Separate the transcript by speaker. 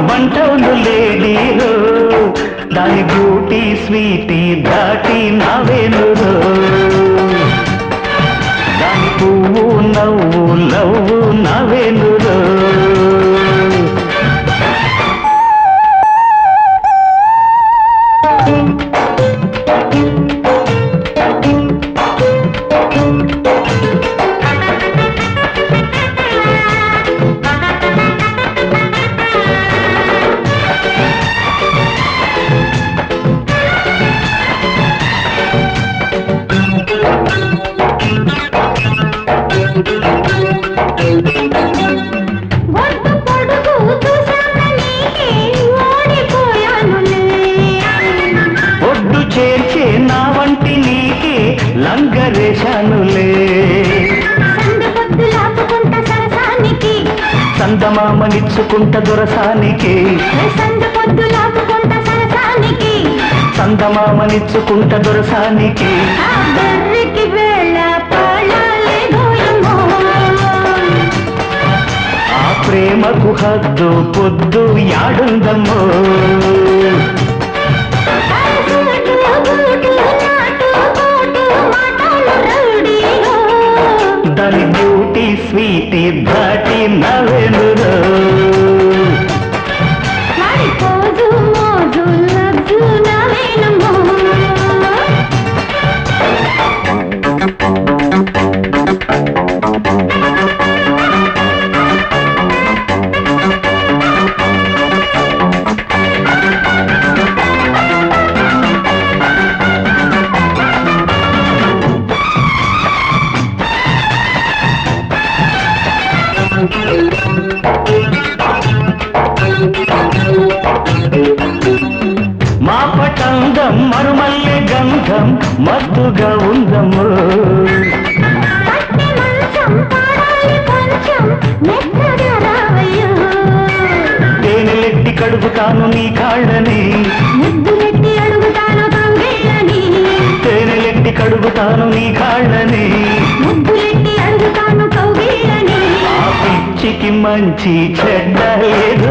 Speaker 1: మంటవును లేడీలో దాని beauty Sweety దాటి నా నావేనురో
Speaker 2: ఒడ్డు
Speaker 1: చేర్చే నా వంటి నీకే లంగరేశానులే
Speaker 2: సందు
Speaker 1: చందమామనిచ్చుకుంట దొరసానికి. చందమామనిచ్చుకుంట దొరసానికి. ప్రేమకు హద్దు పొద్దు యాడుందమ్మో. దాని బ్యూటీ స్వీటీ దాటి నవెనురో మా పటందం మరుమల్లె గంధం మత్తుగా
Speaker 2: రావయ్యో.
Speaker 1: తేనెలెట్టి కడుగుతాను నీ కాళ్ళని
Speaker 2: ముద్దులెట్టి అడుగుతాను.
Speaker 1: తేనెలెట్టి కడుగుతాను నీ కాళ్ళని
Speaker 2: ముద్దులెట్టి కౌగిళ్ళని.
Speaker 1: మంచి చెడ్డ లేదు